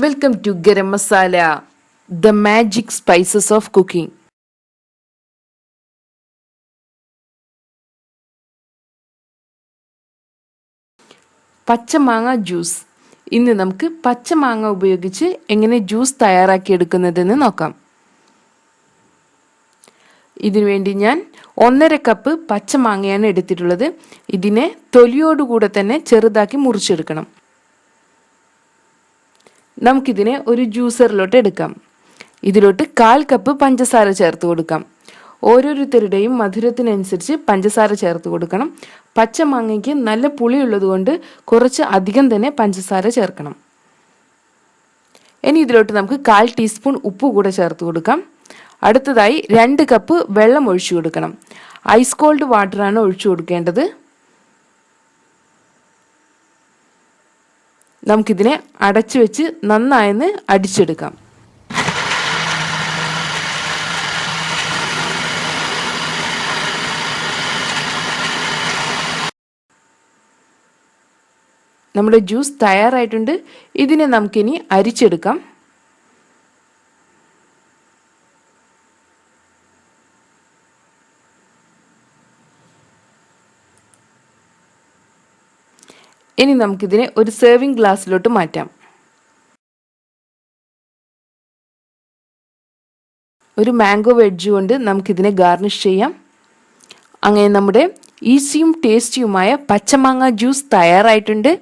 Welcome to garam masala the magic spices of cooking Pachamanga juice. ഇന്ന് നമുക്ക് പച്ചമാങ്ങ ഉപയോഗിച്ച് എങ്ങനെ ജ്യൂസ് തയ്യാറാക്കിയെടുക്കുന്നതെന്ന് നോക്കാം. ഇതിനുവേണ്ടി ഞാൻ ഒന്നര കപ്പ് പച്ചമാങ്ങയാണ് എടുത്തിട്ടുള്ളത്. ഇതിനെ തൊലിയോടുകൂടെ തന്നെ ചെറുതാക്കി മുറിച്ചെടുക്കണം. നമുക്കിതിനെ ഒരു ജ്യൂസറിലോട്ട് എടുക്കാം. ഇതിലോട്ട് കാൽ കപ്പ് പഞ്ചസാര ചേർത്ത് കൊടുക്കാം. ഓരോരുത്തരുടെയും മധുരത്തിനനുസരിച്ച് പഞ്ചസാര ചേർത്ത് കൊടുക്കണം. പച്ചമാങ്ങയ്ക്ക് നല്ല പുളിയുള്ളത് കൊണ്ട് കുറച്ച് അധികം തന്നെ പഞ്ചസാര ചേർക്കണം. ഇനി ഇതിലോട്ട് നമുക്ക് കാൽ ടീസ്പൂൺ ഉപ്പ് കൂടെ ചേർത്ത് കൊടുക്കാം. അടുത്തതായി രണ്ട് കപ്പ് വെള്ളം ഒഴിച്ചു കൊടുക്കണം. ഐസ് കോൾഡ് വാട്ടറാണ് ഒഴിച്ചു കൊടുക്കേണ്ടത്. നമുക്കിതിനെ അടച്ചു വെച്ച് നന്നായെന്ന് അടിച്ചെടുക്കാം. നമ്മുടെ ജ്യൂസ് തയ്യാറായിട്ടുണ്ട്. ഇതിനെ നമുക്കിനി അരിച്ചെടുക്കാം. ഇനി നമുക്കിതിനെ ഒരു സെർവിങ് ഗ്ലാസ്സിലോട്ട് മാറ്റാം. ഒരു മാംഗോ വെഡ്ജ് കൊണ്ട് നമുക്കിതിനെ ഗാർണിഷ് ചെയ്യാം. അങ്ങനെ നമ്മുടെ ഈസിയും ടേസ്റ്റിയുമായ പച്ചമാങ്ങ ജ്യൂസ് തയ്യാറായിട്ടുണ്ട്.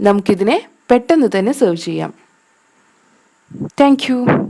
നമുക്കിതിനെ പെട്ടെന്ന് തന്നെ സെർവ് ചെയ്യാം. താങ്ക്